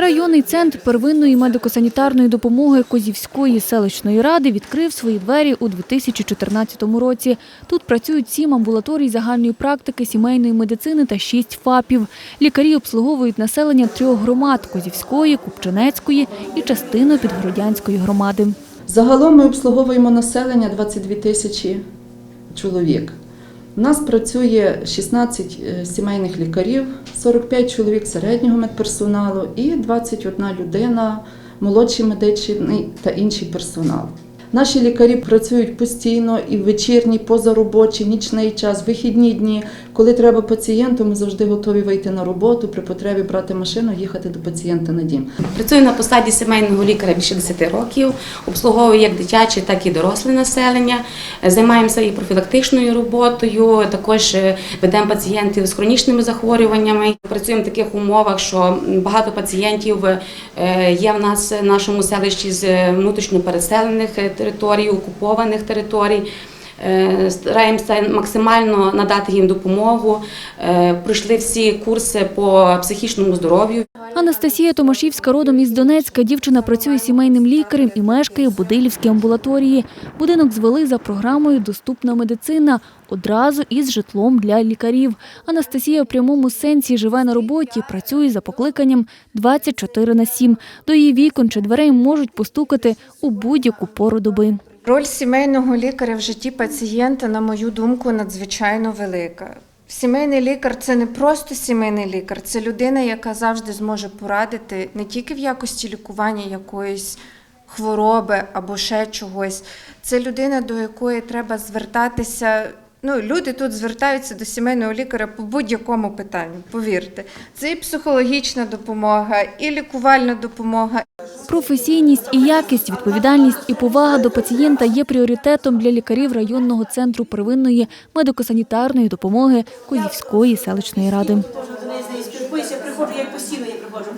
Районний центр первинної медико-санітарної допомоги Козівської селищної ради відкрив свої двері у 2014 році. Тут працюють сім амбулаторій загальної практики сімейної медицини та шість ФАПів. Лікарі обслуговують населення трьох громад – Козівської, Купчинецької і частину Підгородянської громади. Загалом ми обслуговуємо населення 22 тисячі чоловік. У нас працює 16 е, сімейних лікарів, 45 чоловік середнього медперсоналу і 21 людина, молодший медичний та інший персонал. Наші лікарі працюють постійно і в вечірній, позаробочий, нічний час, вихідні дні. Коли треба пацієнту, ми завжди готові вийти на роботу, при потребі брати машину, їхати до пацієнта на дім. Працюю на посаді сімейного лікаря більше 10 років, обслуговую як дитяче, так і доросле населення. Займаємося і профілактичною роботою, також е, ведемо пацієнтів з хронічними захворюваннями. Працюємо в таких умовах, що багато пацієнтів е, є в нас в нашому селищі з внутрішньо переселених е, територій, окупованих територій. Е, Стараємося максимально надати їм допомогу. Е, Пройшли всі курси по психічному здоров'ю. Анастасія Томашівська родом із Донецька. Дівчина працює сімейним лікарем і мешкає в Будилівській амбулаторії. Будинок звели за програмою Доступна медицина одразу із житлом для лікарів. Анастасія в прямому сенсі живе на роботі, працює за покликанням 24 на 7. До її вікон чи дверей можуть постукати у будь-яку пору доби. Роль сімейного лікаря в житті пацієнта, на мою думку, надзвичайно велика. Сімейний лікар це не просто сімейний лікар, це людина, яка завжди зможе порадити не тільки в якості лікування якоїсь хвороби або ще чогось. Це людина, до якої треба звертатися. Ну, люди тут звертаються до сімейного лікаря по будь-якому питанню, повірте. Це і психологічна допомога, і лікувальна допомога, Професійність і якість, відповідальність і повага до пацієнта є пріоритетом для лікарів районного центру первинної медико-санітарної допомоги Козівської селищної ради. Приходжу як постійно,